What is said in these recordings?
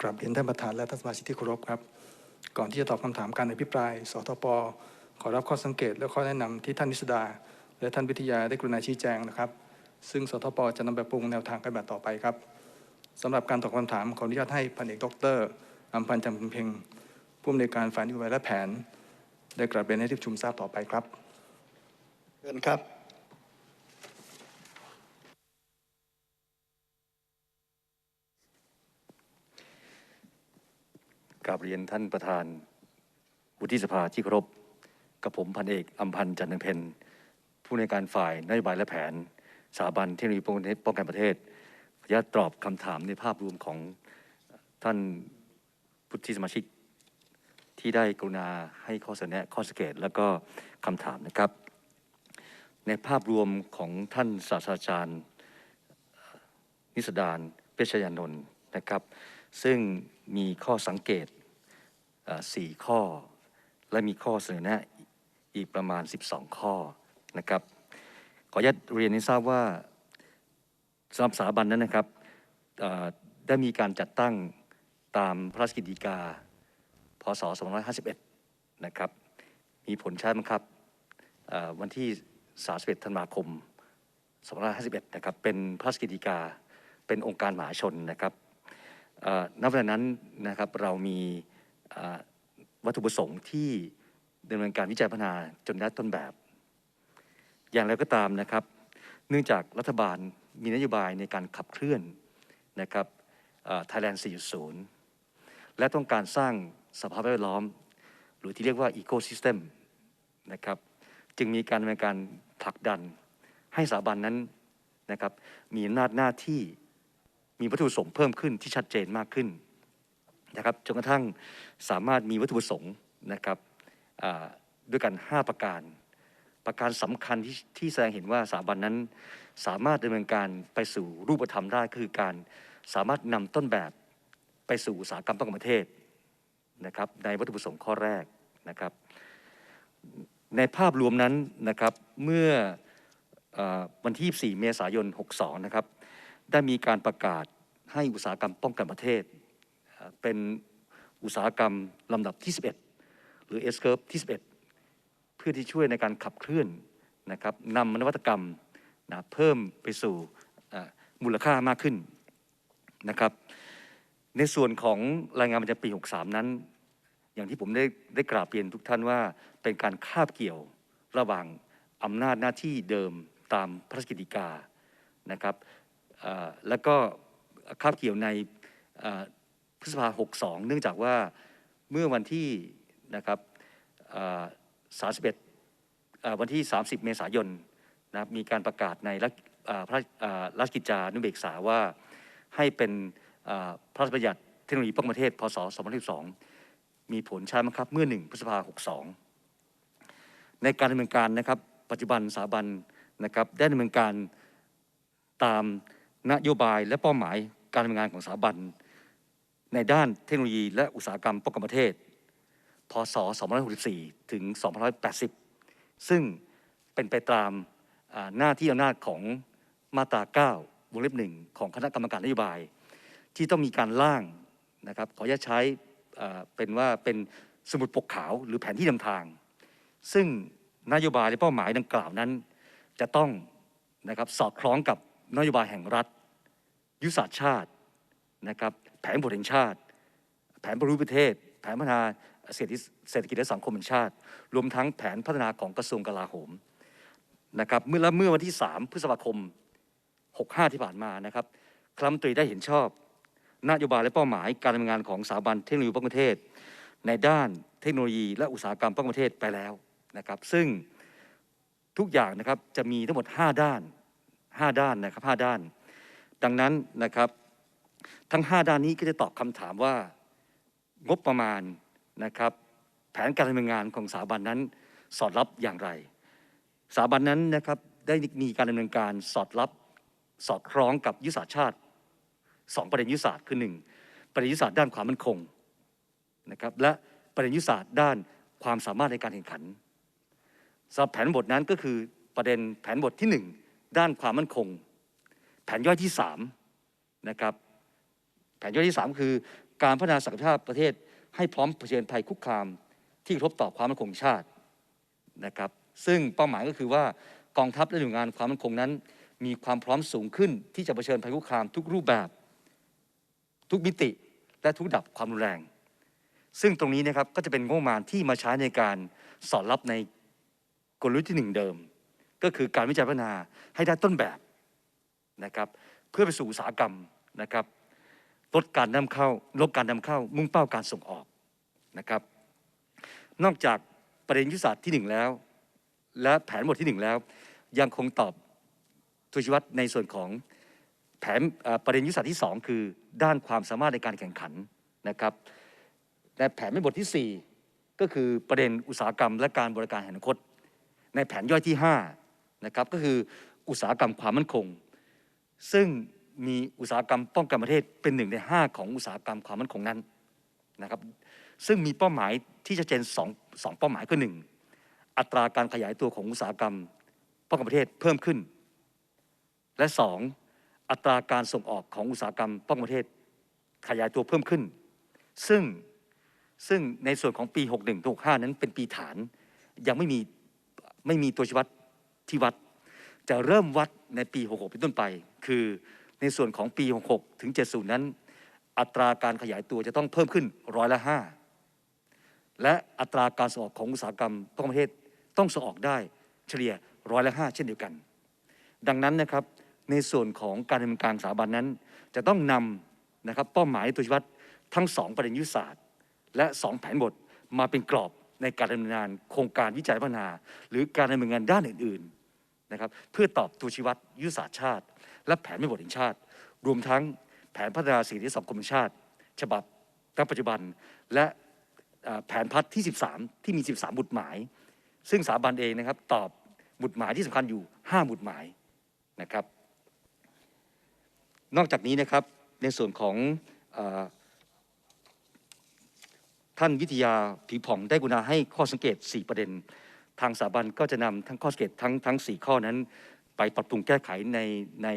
กราบเรียนท่านประธานและท่านสมาชิกที่เคารพครับ ก่อนที่จะตอบคำถามการอภิปราย สทป ขอรับข้อสังเกตและข้อแนะนำที่ท่านนิสดา และท่านวิทยาได้กรุณาชี้แจงนะครับ ซึ่งสทป จะนำไปปรุงแนวทางการปฏิบัติต่อไปครับสำหรับการตอบคำถามขออนุญาตให้พันเอกดรอัมพันธ์จำเพ็งผู้อำนวยการฝ่ายนโยบายและแผน ได้กราบเรียนให้ที่ประชุมทราบต่อไปครับเชิญครับ กราบเรียนท่านประธานวุฒิสภาที่เคารพกับผมพันเอกอัมพันธ์จันทร์เพนผู้ในการฝ่ายนโยบายและแผนสถาบันเทคโนโลยีป้องกันประเทศขออนุญาตตอบคำถามในภาพรวมของท่านพุทธิสมาชิกที่ได้กรุณาให้ข้อเสนอข้อสังเกตแล้วก็คำถามนะครับ ในภาพรวมของท่านศาสตราจารย์ นิสดานเปชยานนท์นะครับ ซึ่งมีข้อสังเกต สี่ข้อ และมีข้อเสนอแนะอีกประมาณ 12 ข้อนะครับ ขออนุญาตเรียนให้ทราบว่าสำหรับสถาบันนั้นนะครับได้มีการจัดตั้งตามพระราชกิจฎีกา พศ 2551 นะครับ มีผลใช้บังคับวันที่ 31 ธันวาคม 2551 นะครับ เป็นพระราชกิจฎีกา เป็นองค์การมหาชนนะครับเอ่อณเวลานั้นนะครับเรามี วัตถุประสงค์ที่ดำเนินการวิจัยพัฒนาจนได้ต้นแบบ อย่างไรก็ตามนะครับ เนื่องจากรัฐบาลมีนโยบายในการขับเคลื่อนนะครับไทยแลนด์ 4.0 และต้องการสร้างสภาพแวดล้อม หรือที่เรียกว่า Ecosystem นะครับจึงมีการดำเนินการผลักดันให้สถาบันนั้นนะครับมีอำนาจหน้าที่มีวัตถุประสงค์เพิ่มขึ้นที่ชัดเจนมากขึ้น นะครับจนกระทั่งสามารถมีวัตถุประสงค์นะครับด้วยกัน 5 ประการ ประการสำคัญที่ที่แสดงเห็นว่าสถาบันนั้นสามารถดำเนินการไปสู่รูปธรรมได้คือการสามารถนำต้นแบบไปสู่อุตสาหกรรมต้องประเทศนะครับในวัตถุประสงค์ข้อแรกนะครับ ในภาพรวมนั้นนะครับเมื่อเออวันที่ 4 เมษายน 62 นะครับ ได้มีการประกาศให้อุตสาหกรรมป้องกันประเทศ เป็นอุตสาหกรรมลำดับที่ 11 หรือ S curve ที่ 11 เพื่อที่ช่วยในการขับเคลื่อนนะครับนำนวัตกรรมนะเพิ่มไปสู่มูลค่ามากขึ้นนะครับ ในส่วนของรายงานประจำปี 63 นั้น อย่างที่ผมได้ได้กราบเรียนทุกท่านว่าเป็นการคาบเกี่ยวระหว่างอำนาจหน้าที่เดิมตามพระราชกิจกานะครับแล้วก็คาบเกี่ยวใน ฤษภา62 เนื่องจากว่าเมื่อวันที่นะครับ31เอ่อวันที่ 30 เมษายนนะครับมีการประกาศในรัฐเอ่อพระราชกิจจานุเบกษาว่าให้เป็นพระราชบัญญัติเทคโนโลยีป้องกันประเทศ พศ 2012 มีผลใช้บังคับเมื่อ 1 พฤษภา 62 ในการดำเนินการนะครับ ปัจจุบันสถาบันนะครับได้ดำเนินการตามนโยบายและเป้าหมายการดำเนินงานของสถาบัน ในด้านเทคโนโลยีและอุตสาหกรรมป้องกันประเทศ พศ 2564 ถึง 2580 ซึ่งเป็นไปตามหน้าที่อำนาจของมาตรา 9 วงเล็บหนึ่งของคณะกรรมการนโยบาย ที่ต้องมีการร่างนะครับขออนุญาตใช้เป็นว่าเป็นสมุดปกขาวหรือแผนที่นำทาง ซึ่งนโยบายและเป้าหมายดังกล่าวนั้น จะต้องนะครับสอดคล้องกับนโยบายแห่งรัฐ ยุทธศาสตร์ชาตินะครับ ผนบทแห่งชาติ แผนบริหารประเทศ แผนพัฒนาเศรษฐกิจเศรษฐกิจและสังคมแห่งชาติ รวมทั้งแผนพัฒนาของกระทรวงกลาโหมนะครับเมื่อและเมื่อวันที่ 3 พฤษภาคม 65 ที่ผ่านมานะครับคณะรัมตรีได้เห็นชอบ นโยบายและเป้าหมายการดำเนินงานของสถาบันเทคโนโลยีป้องประเทศ ในด้านเทคโนโลยีและอุตสาหกรรมป้องประเทศไปแล้วนะครับ ซึ่งทุกอย่างนะครับจะมีทั้งหมด 5 ด้าน 5 ด้านนะครับ5ด้าน ดังนั้นนะครับ ทั้ง 5 ด้านนี้ก็จะตอบคำถามว่างบประมาณนะครับ แผนการดำเนินงานของสถาบันนั้นสอดรับอย่างไรสถาบันนั้นนะครับได้มีการดำเนินการสอดรับสอดคล้องกับยุทธศาสตร์ชาติสองประเด็นยุทธศาสตร์คือหนึ่งประเด็นยุทธศาสตร์ด้านความมั่นคงนะครับและประเด็นยุทธศาสตร์ด้านความสามารถในการแข่งขันสำหรับแผนบทนั้นก็คือประเด็นแผนบทที่หนึ่งด้านความมั่นคง แผนย่อยที่สามนะครับ นย่อยที่ 3 คือ การพัฒนาศักยภาพประเทศให้พร้อมเผชิญภัยคุกคามที่กระทบต่อความมั่นคงชาตินะครับ ซึ่งเป้าหมายก็คือว่ากองทัพและหน่วยงานความมั่นคงนั้น มีความพร้อมสูงขึ้นที่จะเผชิญภัยคุกคามทุกรูปแบบ ทุกมิติและทุกดับความรุนแรง ซึ่งตรงนี้นะครับก็จะเป็นงบประมาณที่มาใช้ในการสอดรับในกลยุทธ์ที่หนึ่งเดิม ก็คือการวิจัยพัฒนาให้ได้ต้นแบบนะครับ เพื่อไปสู่อุตสาหกรรมนะครับ ลดการนำเข้าลดการนำเข้า มุ่งเป้าการส่งออกนะครับ นอกจากประเด็นยุทธศาสตร์ที่หนึ่งแล้ว และแผนหมดที่หนึ่งแล้ว ยังคงตอบทุชวัตในส่วนของแผนประเด็นยุทธศาสตร์ที่สองคือด้านความสามารถในการแข่งขันนะครับและแผนไม่บทที่สี่ก็คือประเด็นอุตสาหกรรม และการบริการแห่งอนาคต ในแผนย่อยที่5นะครับก็คืออุตสาหกรรมความมั่นคง ซึ่ง มีอุตสาหกรรมป้องกันประเทศเป็นหนึ่งใน 5 ของอุตสาหกรรมความมั่นคงนั้นนะครับซึ่งมีเป้าหมายที่จะเจนสองสองเป้าหมายคือหนึ่งอัตราการขยายตัวของอุตสาหกรรมป้องกันประเทศเพิ่มขึ้น และสองอัตราการส่งออกของอุตสาหกรรมป้องกันประเทศขยายตัวเพิ่มขึ้น ซึ่งซึ่งในส่วนของปี 61ถึง65 นั้นเป็นปีฐาน ยังไม่มีไม่มีตัวชี้วัดที่วัด จะเริ่มวัดในปี 66 เป็นต้นไป คือ ในส่วนของปี 66 ถึง 70 นั้น อัตราการขยายตัวจะต้องเพิ่มขึ้นร้อยละ 5 และอัตราการส่งออกของอุตสาหกรรมต้องประเทศต้องส่งออกได้เฉลี่ยร้อยละ 5 เช่นเดียวกัน ดังนั้นนะครับในส่วนของการดำเนินการสถาบันนั้น จะต้องนำนะครับเป้าหมายตัวชี้วัดทั้งสองประเด็นยุทธศาสตร์ และสองแผนบทมาเป็นกรอบในการดำเนินงานโครงการวิจัยพัฒนา หรือการดำเนินงานด้านอื่น ๆนะครับ เพื่อตอบตัวชี้วัดยุทธศาสตร์ชาติ และแผนไม่บทแห่งชาติ รวมทั้งแผนพัฒนาสิ่งที่สังคมแห่งชาติ ฉบับณปัจจุบัน และแผนพัฒน์ที่ 13 ที่มี 13 บุตรหมาย ซึ่งสถาบันเองนะครับตอบบุตรหมายที่สำคัญอยู่ 5 บุตรหมายนะครับ นอกจากนี้นะครับในส่วนของอท่านวิทยาผีผ่องได้กรุณาให้ข้อสังเกต 4 ประเด็น ทางสถาบันก็จะนำทั้งข้อสังเกตทั้งทั้ง 4 ข้อนั้น ไปปรับปรุงแก้ไขในใน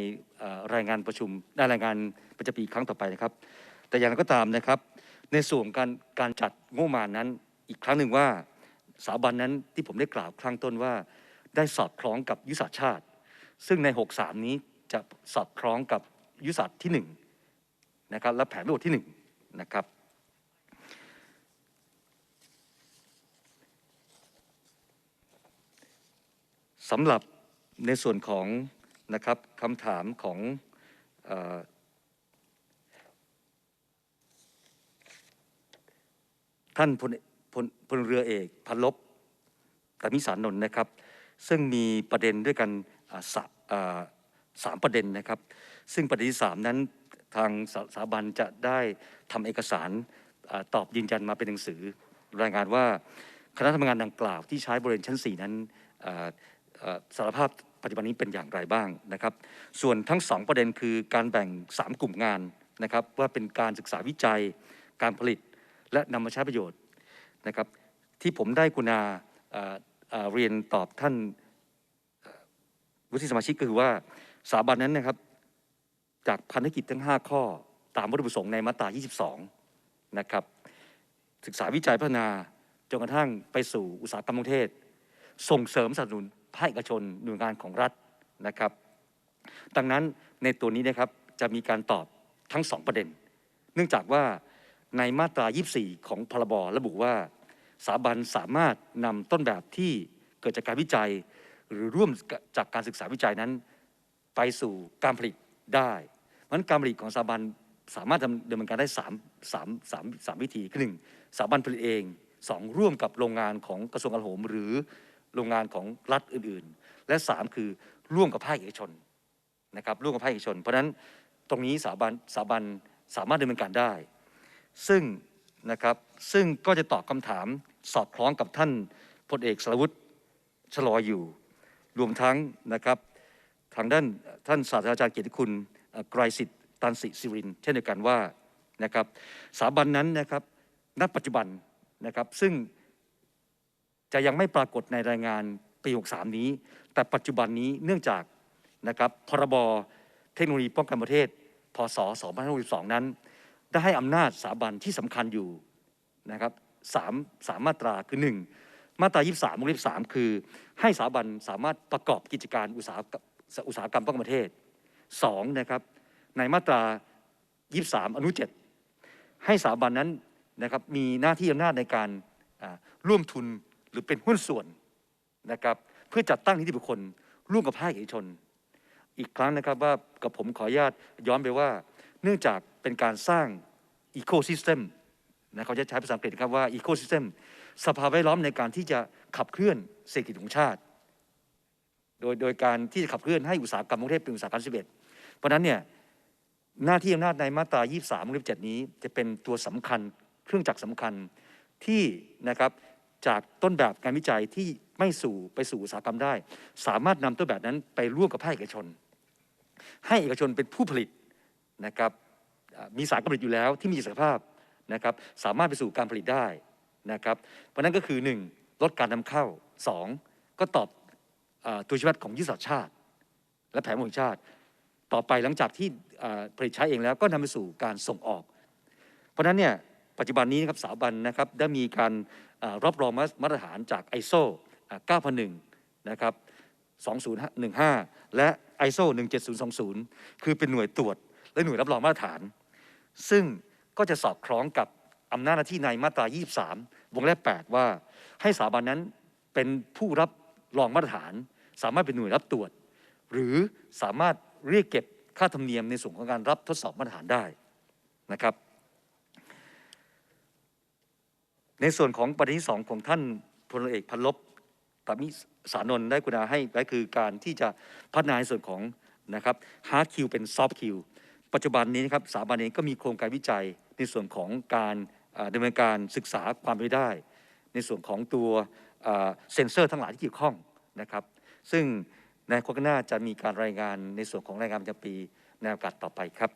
รายงานประชุมในรายงานประจำปีครั้งต่อไปนะครับ แต่อย่างไรก็ตามนะครับ ในส่วนการการจัดงบประมาณนั้นอีกครั้งหนึ่งว่าสถาบันนั้นที่ผมได้กล่าวข้งต้นว่า ได้สอดคล้องกับยุทธศาสตร์ชาติ ซึ่งใน 63 นี้จะสอดคล้องกับยุทธศาสตร์ที่1นะครับและแผนประโยชน์ที่1นะครับสำหรับ ในส่วนของนะครับคำถามของอท่านพลพลพลเรือเอกพันลบกมิสารนนท์นะครับ ซึ่งมีประเด็นด้วยกันสาสามประเด็นนะครับ ซึ่งประเด็นที่สามนั้นทางสถาบันจะได้ทำเอกสารอตอบยืนยันมาเป็นหนังสือ รายงานว่าคณะทำงานดังกล่าวที่ใช้บริเวณชั้น 4 นั้นสารภาพ ปัจจุบันนี้เป็นอย่างไรบ้างนะครับ ส่วนทั้งสองประเด็นคือการแบ่ง 3 กลุ่มงานนะครับ ว่าเป็นการศึกษาวิจัย การผลิต และนำมาใช้ประโยชน์นะครับ ที่ผมได้กุณาเรียนตอบท่านวุฒิสมาชิกก็คือว่าสถาบันนั้นนะครับ จากพันธกิจทั้ง 5 ข้อตามวัตถุประสงค์ในมาตรา 22 นะครับ ศึกษาวิจัยพัฒนาจนกระทั่งไปสู่อุตสาหกรรมท่องเทศส่งเสริมสนับสนุน ภาคเอกชนหน่วยงานของรัฐนะครับ ดังนั้นในตัวนี้นะครับจะมีการตอบทั้งสองประเด็น เนื่องจากว่าในมาตรา 24 ของพรบระบุว่า สถาบันสามารถนำต้นแบบที่เกิดจากการวิจัย หรือร่วมจากการศึกษาวิจัยนั้น ไปสู่การผลิตได้เพราะฉะนั้นการผลิตของสถาบันสามารถดำเนินการได้สามสามสามสามวิธีคือหนึ่งสถาบันผลิตเองสองร่วมกับโรงงานของกระทรวงกลาโหม หรือ โรงงานของรัฐอื่นๆ และสามคือร่วมกับภาคเอกชนนะครับร่วมกับภาคเอกชน เพราะฉะนั้นตรงนี้สถาบันสถาบันสามารถดำเนินการได้ ซึ่งนะครับซึ่งก็จะตอบคำถามสอดคล้องกับท่านพลเอกสรวุฒิชลออยู่ รวมทั้งนะครับทางด้านท่านศาสตราจารย์เกียรติคุณไกรสิทธิ์ตันสิสิริน เช่นเดียวกันว่านะครับสถาบันนั้นนะครับณปัจจุบันนะครับซึ่ง จะยังไม่ปรากฏในรายงานปี63นี้ แต่ปัจจุบันนี้เนื่องจากนะครับพรบเทคโนโลยีป้องกันประเทศ พศ 2562 นั้น ได้ให้อำนาจสถาบันที่สำคัญอยู่นะครับสามสามมาตราคือหนึ่งมาตรา 23วงเล็บ3คือ ให้สถาบันสามารถประกอบกิจการอุตสาหกรรมอุตสาหกรรมป้องกันประเทศสองนะครับ ในมาตรา 23 อนุ 7 ให้สถาบันนั้นนะครับมีหน้าที่อำนาจในการร่วมทุน หรือเป็นหุ้นส่วนนะครับเพื่อจัดตั้งนิติบุคคล ร่วมกับภาคเอกชน อีกครั้งนะครับว่ากับผมขออนุญาตย้อนไปว่า เนื่องจากเป็นการสร้างอีโค y ิสเต็มนะเขาจะใช้ภาษาอังกฤษครับว่าอีโค y ิสเต็มสภาพแวดล้อมในการที่จะขับเคลื่อนเศรษฐกิจของชาติ โดยโดยการที่จะขับเคลื่อนให้อุตสาหกรรมกรุงเทพเป็นอุตสาหกรรม11เอ็ดเพราะนั้นเนี่ยหน้าที่อำนาจในมาตรา 23 วงเล็บ7นี้ จะเป็นตัวสำคัญ เครื่องจักรสำคัญที่นะครับ จากต้นแบบการวิจัยที่ไม่สู่ไปสู่อุตสาหกรรมได้ สามารถนำต้นแบบนั้นไปร่วมกับภาคเอกชน ให้เอกชนเป็นผู้ผลิตนะครับมีสารการผลิตอยู่แล้วที่มีศักยภาพนะครับสามารถไปสู่การผลิตได้นะครับเพราะนั้นก็คือ 1. ลดการนำเข้า 2. ก็ตอบอตัวชี้วัดของยุทธศาสตร์ชาติ และแผนแห่งชาติ ต่อไปหลังจากที่ผลิตใช้เองแล้วก็นำไปสู่การส่งออก เพราะฉะนั้นเนี่ยปัจจุบันนี้นะครับสถาบันนะครับได้มีการ รับรองมาตรฐานจาก ISO อ่า9001 นะครับ 2015 และ ISO 17020 คือเป็นหน่วยตรวจและหน่วยรับรองมาตรฐาน ซึ่งก็จะสอดคล้องกับอำนาจหน้าที่ในมาตรา 23 วงเล็บ 8 ว่าให้สถาบันนั้นเป็นผู้รับรองมาตรฐาน สามารถเป็นหน่วยรับตรวจ หรือสามารถเรียกเก็บค่าธรรมเนียมในส่วนของการรับทดสอบมาตรฐานได้นะครับ ในส่วนของประเด็นที่สองของท่านพลเอกพันลบปมิสานนท์ได้กุณาให้ไว้คือการที่จะพัฒนาในส่วนของนะครับฮาร์ดคิวเป็นซอฟต์คิวปัจจุบันนี้นะครับสถาบันเองก็มีโครงการวิจัยในส่วนของการอ่าดำเนินการศึกษาความเป็นไปได้ ในส่วนของตัวเซ็นเซอร์ทั้งหลายที่เกี่ยวข้องนะครับ ซึ่งในโครงหน้าจะมีการรายงานในส่วนของรายงานประจำปีในโอกาสต่อไปครับ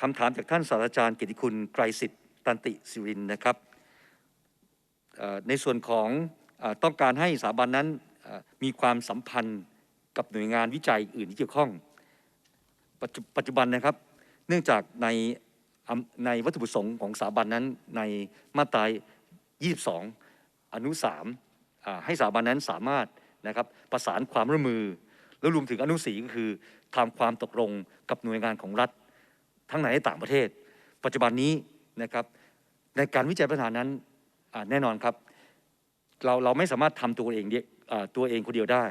คำถามจากท่านศาสตราจารย์กิติคุณไกรสิทธิ์ตันติสิรินนะครับในส่วนของต้องการให้สถาบันนั้นมีความสัมพันธ์กับหน่วยงานวิจัยอื่นที่เกี่ยวข้องปัจจุบันนะครับ เนื่องจากในในวัตถุประสงค์ของสถาบันนั้นในมาตรา 22 อนุ 3 ให้สถาบันนั้นสามารถนะครับประสานความร่วมมือ แล้วรวมถึงอนุสีก็คือทำความตกลงกับหน่วยงานของรัฐ ทั้งในและต่างประเทศ ปัจจุบันนี้นะครับในการวิจัยปัญหานั้นแน่นอนครับ เราเราไม่สามารถทำตัวเองตัวเองคนเดียวได้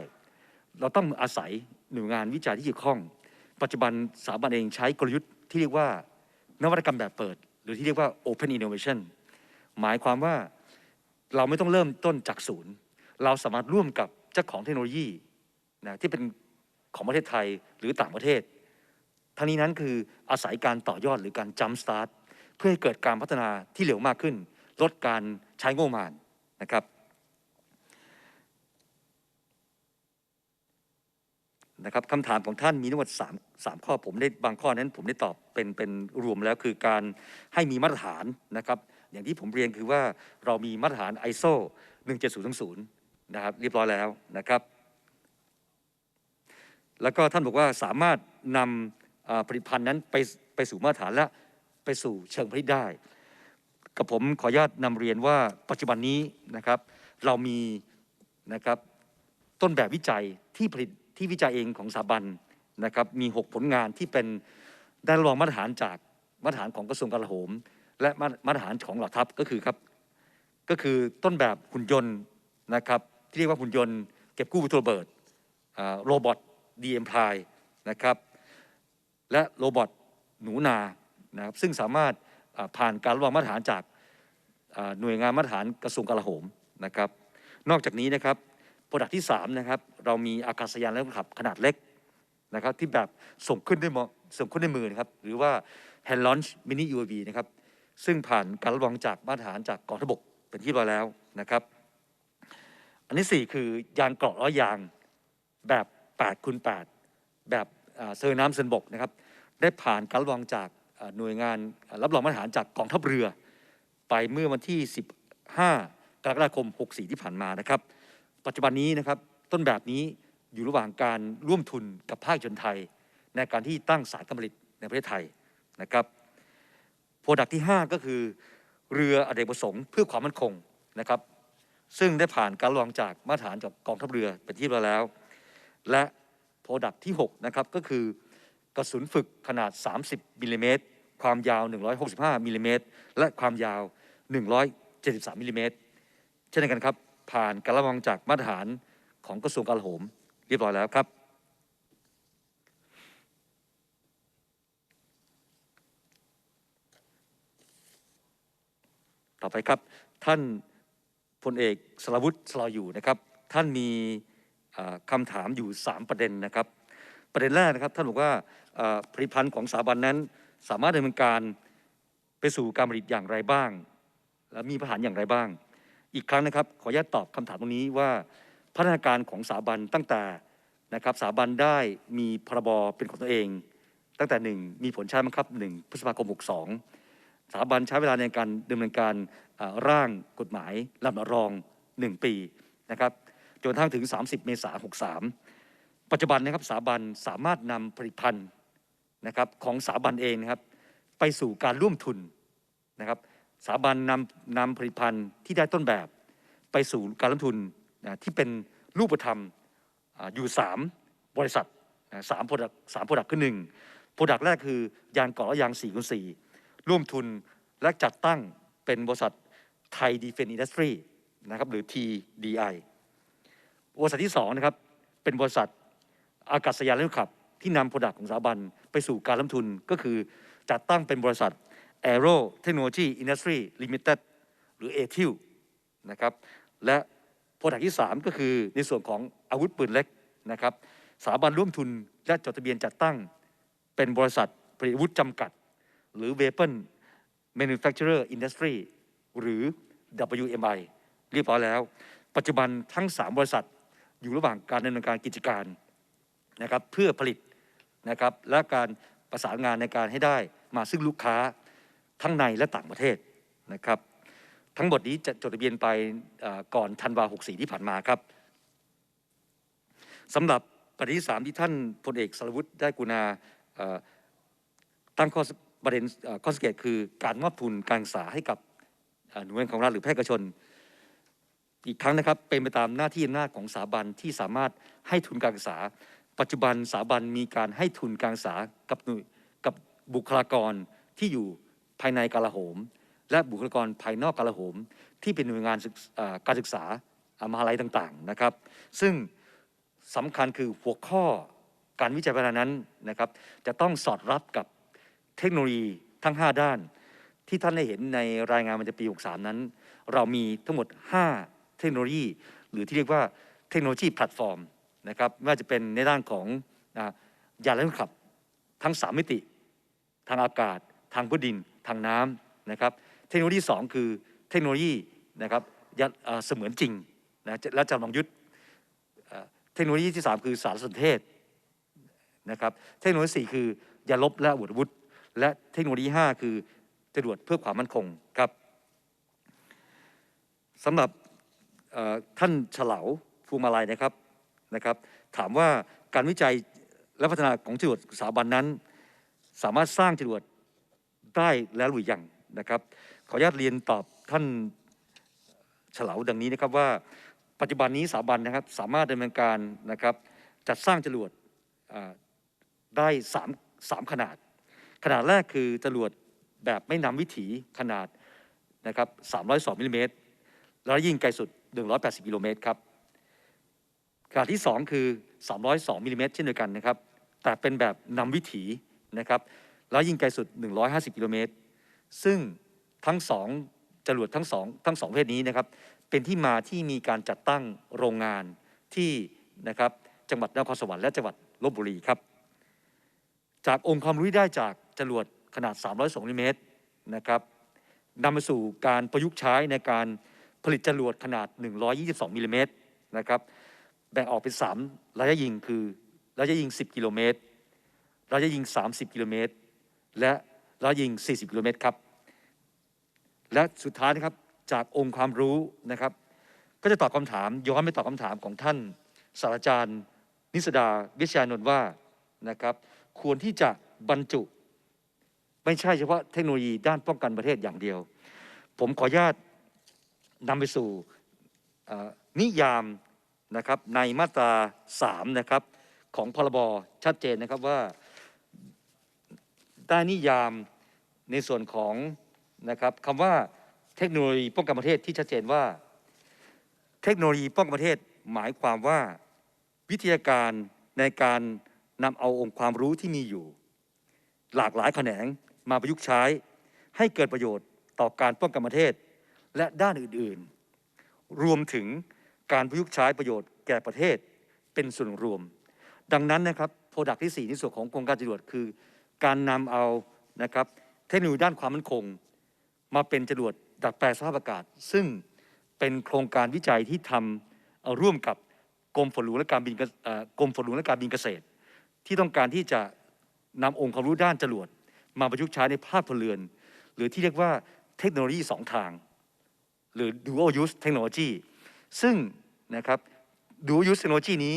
เราต้องอาศัยหน่วยงานวิจัยที่เกี่ยวข้อง ปัจจุบันสถาบันเองใช้กลยุทธ์ที่เรียกว่านวัตกรรมแบบเปิด หรือที่เรียกว่า Open Innovation หมายความว่าเราไม่ต้องเริ่มต้นจากศูนย์ เราสามารถร่วมกับเจ้าของเทคโนโลยีนะที่เป็นของประเทศไทยหรือต่างประเทศ ทั้งนี้นั้นคืออาศัยการต่อยอดหรือการจัมสตาร์ทเพื่อให้เกิดการพัฒนาที่เร็วมากขึ้น ลดการใช้งบประมาณนะครับนะครับคำถามของท่านมีทั้งหมด3 3ข้อผมได้บางข้อนั้นผมได้ตอบเป็นเป็นรวมแล้วคือการให้มีมาตรฐานนะครับ อย่างที่ผมเรียนคือว่าเรามีมาตรฐาน ISO 17020นะครับเรียบร้อยแล้วนะครับ แล้วก็ท่านบอกว่าสามารถนำ ผลิตภัณฑ์นั้นไปไปสู่มาตรฐานและไปสู่เชิงผลิตได้กับผมขออนุญาตนำเรียนว่าปัจจุบันนี้นะครับเรามีนะครับต้นแบบวิจัยที่ผลิตที่วิจัยเองของสถาบันนะครับมี 6 ผลงานที่เป็นได้รับรองมาตรฐานจากมาตรฐานของกระทรวงกลาโหม และมาตรฐานของเหล่าทัพก็คือครับก็คือต้นแบบหุ่นยนต์นะครับที่เรียกว่าหุ่นยนต์เก็บกู้วัตถุระเบิดอ่าโรบอทดีเอ็มพลายนะครับ และโรบอทหนูนานะครับซึ่งสามารถผ่านการรับรองมาตรฐานจากหน่วยงานมาตรฐานกระทรวงกลาโหมนะครับ นอกจากนี้นะครับโปรดักที่3นะครับเรามีอากาศยานและขับขนาดเล็กนะครับที่แบบส่งขึ้นด้วยมือส่งขึ้นด้วยมือนะครับหรือว่า hand launch mini UAV นะครับซึ่งผ่านการรับรองจากมาตรฐานจากกองทัพบกเป็นที่ร้อยแล้วนะครับ อันที่ 4 คือยางเกราะล้อยางแบบ8คูณ8แบบ เซอร์น้ำเซนบกนะครับได้ผ่านการรับรองจากหน่วยงานรับรองมาตรฐานจากกองทัพเรือ ไปเมื่อวันที่ 15 กรกฎาคม 64 ที่ผ่านมานะครับ ปัจจุบันนี้นะครับต้นแบบนี้อยู่ระหว่างการร่วมทุนกับภาคชนไทย ในการที่ตั้งสายการผลิตในประเทศไทยนะครับโปรดักที่ 5 ก็คือเรืออเนกประสงค์เพื่อความมั่นคงนะครับซึ่งได้ผ่านการลองจากมาตรฐานจากกองทัพเรือเป็นที่เรียบร้อยแล้ว และ โปรดักที่6นะครับก็คือกระสุนฝึกขนาด 30มิลลิเมตรความยาว 165มิลลิเมตรและความยาว 173มิลลิเมตรเช่นเดียวกันครับ ผ่านการรับรองจากมาตรฐานของกระทรวงกลาโหม เรียบร้อยแล้วครับ ต่อไปครับท่านพลเอกสรวุฒิสลาอยู่นะครับ ท่านมี คำาถามอยู่ 3 ประเด็นนะครับ ประเด็นแรกนะครับท่านบอกว่าผลิตภัณฑ์ของสถาบันนั้น สามารถดำเนินการไปสู่การผลิตอย่างไรบ้าง และมีปัญหาอย่างไรบ้าง อีกครั้งนะครับ ขออนุญาตตอบคำถามตรงนี้ว่าพัฒนาการของสถาบันตั้งแต่นะครับสถาบันได้มีพรบเป็นของตัวเอง ตั้งแต่หนึ่งมีผลใช้บังคับหนึ่งพฤษภาคม 62 สถาบันใช้เวลาในการดำเนินการร่างกฎหมายลำรอง 1 ปีนะครับ จนทั่งถึง 30 เมษายน63 ปัจจุบันนะครับสถาบันสามารถนำผลิตภัณฑ์นะครับของสถาบันเองนะครับไปสู่การร่วมทุนนะครับสถาบันนำนำผลิตภัณฑ์ที่ได้ต้นแบบ ไปสู่การลงทุนนะที่เป็นรูปธรรมอยู่ 3 บริษัทสามโปรดักสามโปรดักคือหนึ่งโปรดักแรกคือยางเกาะและยาง4คูณ4ร่วมทุนและจัดตั้งเป็นบริษัทไทยดีเฟนอินดัสทรีนะครับหรือ TDI บริษัทที่2นะครับเป็นบริษัทอากาศยานและขับ ที่นำโปรดักของสถาบันไปสู่การลงทุนก็คือจัดตั้งเป็นบริษัท Aero Technology Industry Limited หรือ ATIL นะครับและโปรดักที่ 3 ก็คือในส่วนของอาวุธปืนเล็กนะครับสถาบันร่วมทุนและจดทะเบียนจัดตั้งเป็นบริษัทผลิตอาวุธจำกัด หรือ Weapon Manufacturer Industry หรือ WMI เรียบร้อยแล้ว ปัจจุบันทั้ง 3 บริษัท อยู่ระหว่างการดำเนินการกิจการนะครับเพื่อผลิตนะครับและการประสานงานในการให้ได้มาซึ่งลูกค้าทั้งในและต่างประเทศนะครับทั้งหมดนี้จะจดทะเบียนไปก่อนธันวา64 ที่ผ่านมาครับสำหรับประเด็นที่สามที่ท่านพลเอกสรวุฒิได้กุณาตั้งข้อประเด็นข้อสังเกตคือการมอบทุนการศึกษาให้กับหน่วยงานของรัฐหรือภาคเอกชน อีกครั้งนะครับเป็นไปตามหน้าที่อำนาจของสถาบันที่สามารถให้ทุนการศึกษา ปัจจุบันสถาบันมีการให้ทุนการศึกษากับหน่วยกับบุคลากรที่อยู่ภายในกาลาโหม และบุคลากรภายนอกกาลาโหม ที่เป็นหน่วยงานการศึกษามหาลัยต่างๆนะครับ ซึ่งสำคัญคือหัวข้อการวิจัยพัฒนานั้นนะครับจะต้องสอดรับกับเทคโนโลยีทั้ง 5 ด้าน ที่ท่านได้เห็นในรายงานประจำปี 63 นั้น เรามีทั้งหมด 5 เทคโนโลยี หรือที่เรียกว่าเทคโนโลยีแพลตฟอร์มนะครับไม่ว่าจะเป็นในด้านของยานและขับ ทั้ง 3 มิติ ทางอากาศ ทางพื้นดิน ทางน้ำนะครับเทคโนโลยี 2 คือเทคโนโลยีนะครับยะเสมือนจริงนะและจำลองยุทธเทคโนโลยีที่ 3 คือสารสนเทศนะครับเทคโนโลยี4คือยาลบและอาวุธวุธ และเทคโนโลยี 5 คือจรวดเพื่อความมั่นคงครับสำหรับ ท่านเฉลาภูมาลัยนะครับนะครับ ถามว่าการวิจัยและพัฒนาของจรวดสถาบันนั้น สามารถสร้างจรวดได้แล้วหรือยังนะครับ ขออนุญาตเรียนตอบท่านเฉลาดังนี้นะครับว่าปัจจุบันนี้สถาบันนะครับสามารถดำเนินการนะครับจัดสร้างจรวดได้สามขนาด ขนาดแรกคือจรวดแบบไม่นำวิถีขนาดนะครับ302มิลลิเมตรแล้วยิงไกลสุด 180กิโลเมตรครับขนาดที่ 2 คือ 302มิลลิเมตรเช่นเดียวกันนะครับ แต่เป็นแบบนำวิถีนะครับ แล้วยิงไกลสุด 150 กิโลเมตร ซึ่งทั้งสองจรวดทั้งสองทั้งสองประเพศนี้นะครับ เป็นที่มาที่มีการจัดตั้งโรงงานที่นะครับจังหวัดนครสวรรค์และจังหวัดลบบุรีครับ จากองค์ความรู้ได้จากจรวดขนาด 302มิลลิเมตรนะครับนำไปสู่การประยุกต์ใช้ในการ ผลิตจรวดขนาด 122มิลลิเมตรนะครับแบ่งออกเป็น 3 ระยะยิงคือ ระยะยิง 10 กิโลเมตร ระยะยิง 30 กิโลเมตร และระยะยิง 40 กิโลเมตรครับ และสุดท้ายนะครับจากองค์ความรู้นะครับ ก็จะตอบคำถามย้อนไปตอบคำถามของท่านศาสตราจารย์ นิสดาวิชยานนท์ว่านะครับควรที่จะบรรจุ ไม่ใช่เฉพาะเทคโนโลยีด้านป้องกันประเทศอย่างเดียว ผมขออนุญาต นำไปสู่นิยามนะครับในมาตรา3นะครับของพรบชัดเจนนะครับว่าได้นิยามในส่วนของนะครับคำว่าเทคโนโลยีป้องกันประเทศที่ชัดเจนว่า เทคโนโลยีป้องกันประเทศหมายความว่าวิทยาการในการนำเอาองค์ความรู้ที่มีอยู่ หลากหลายแขนงมาประยุกต์ใช้ ให้เกิดประโยชน์ต่อการป้องกันประเทศ และด้านอื่นๆ รวมถึงการประยุกต์ใช้ประโยชน์แก่ประเทศเป็นส่วนรวม ดังนั้นนะครับโปรดักที่ 4 ในส่วนของโครงการจรวดคือ การนำเอานะครับเทคโนโลยีด้านความมั่นคง มาเป็นจรวดดัดแปลงสภาพอากาศ ซึ่งเป็นโครงการวิจัยที่ทำร่วมกับกรมฝนหลวงและการบินกษเอ่อกรมฝนหลวงและการบินเกษตร ที่ต้องการที่จะนำองค์ความรู้ด้านจรวดมาประยุกต์ใช้ในภาคพลเรือน หรือที่เรียกว่าเทคโนโลยีสองทาง หรือ dual use technology ซึ่งนะครับ dual use technology นี้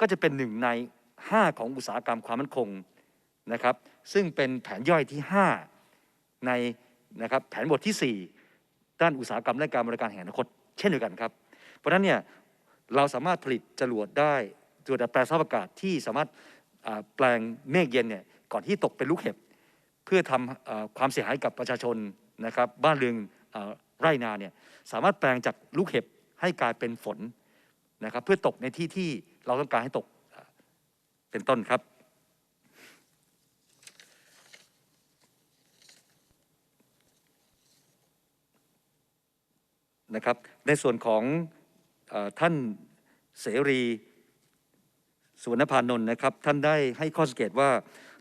ก็จะเป็นหนึ่งใน 5 ของอุตสาหกรรมความมั่นคงนะครับ ซึ่งเป็นแผนย่อยที่ 5 ในนะครับแผนบทที่ 4 ด้านอุตสาหกรรมและการบริการแห่งอนาคตเช่นเดียวกันครับ เพราะฉะนั้นเนี่ยเราสามารถผลิตจรวดได้จรวดแปลสภาพอากาศที่สามารถแปลงเมฆเย็นเนี่ยก่อนที่ตกเป็นลูกเห็บ เพื่อทำอความเสียหายกับประชาชนนะครับบ้านเรือน ไร่นาเนี่ยสามารถแปลงจากลูกเห็บให้กลายเป็นฝนนะครับเพื่อตกในที่ที่เราต้องการให้ตกเป็นต้นครับ นะครับ ในส่วนของอท่านเสรีสุวรรณพานนท์นะครับ ท่านได้ให้ข้อสังเกตว่า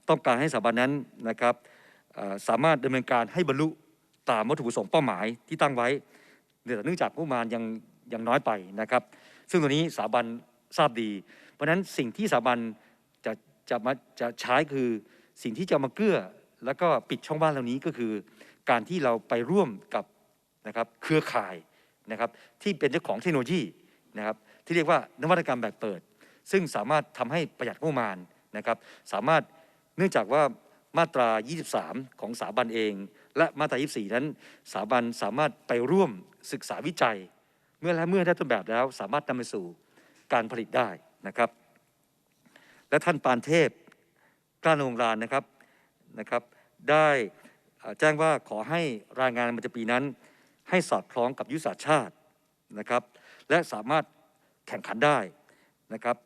ต้องการให้สถาบันนั้นนะครับสามารถดำเนินการให้บรรลุ ตามวัตถุประสงค์เป้าหมายที่ตั้งไว้เนื่องจากงบประมาณยังยังน้อยไปนะครับ ซึ่งตัวนี้สถาบันทราบดี เพราะฉะนั้นสิ่งที่สถาบันจะจะมาจะใช้คือสิ่งที่จะมาเกื้อ แล้วก็ปิดช่องว่างเหล่านี้ก็คือ การที่เราไปร่วมกับนะครับเครือข่ายนะครับที่เป็นเจ้าของเทคโนโลยีนะครับที่เรียกว่านวัตกรรมแบบเปิด ซึ่งสามารถทำให้ประหยัดงบประมาณนะครับ สามารถเนื่องจากว่ามาตรา 23 ของสถาบันเอง และมาตรา24 นั้นสถาบันสามารถไปร่วมศึกษาวิจัย เมื่อและเมื่อได้ต้นแบบแล้วสามารถนำไปสู่การผลิตได้นะครับ และท่านปานเทพกล้านงรานนะครับนะครับ ได้แจ้งว่าขอให้รายงานประจำปีนั้น ให้สอดคล้องกับยุทธศาสตร์ชาตินะครับ และสามารถแข่งขันได้นะครับ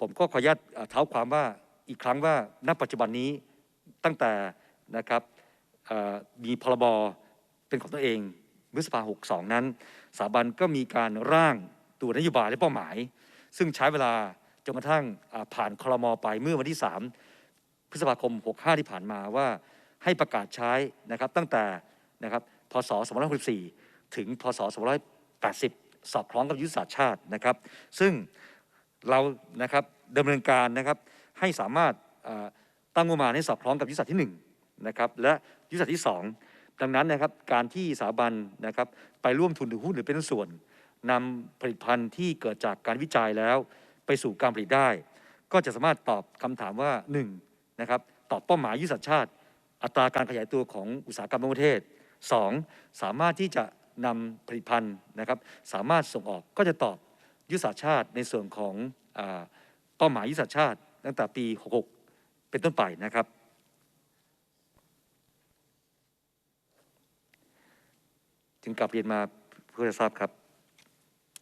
ผมก็ขออนุญาตเท้าความว่าอีกครั้งว่าณปัจจุบันนี้ตั้งแต่นะครับ มีพรบเป็นของตัวเองพฤษภา62 นั้นสถาบันก็มีการร่างตัวนโยบายและเป้าหมาย ซึ่งใช้เวลาจนกระทั่งผ่านคลมไปเมื่อวันที่ 3 พฤษภาคม 65 ที่ผ่านมาว่าให้ประกาศใช้นะครับตั้งแต่นะครับพศ2564 ถึงพศ2580 สอดคล้องกับยุทธศาสตร์ชาตินะครับ ซึ่งเรานะครับดำเนินการนะครับให้สามารถตั้งงบประมาณให้สอดคล้องกับยุทธศาสตร์ที่1นะครับและ ยุทธศาสตร์ที่ 2 ดังนั้นนะครับการที่สถาบันนะครับไปร่วมทุนถือหุ้นหรือเป็นส่วนนำผลิตภัณฑ์ที่เกิดจากการวิจัยแล้ว ไปสู่การผลิตได้ ก็จะสามารถตอบคำถามว่า1นะครับตอบเป้าหมายยุทธศาสตร์ชาติ อัตราการขยายตัวของอุตสาหกรรมในประเทศ 2. สามารถที่จะนำผลิตภัณฑ์นะครับ สามารถส่งออกก็จะตอบยุทธศาสตร์ชาติในส่วนของอเป้าหมายยุทธศาสตร์ชาติ ตั้งแต่ปี 66 เป็นต้นไปนะครับ จึงกลับเรียนมาเพื่อจะทราบครับ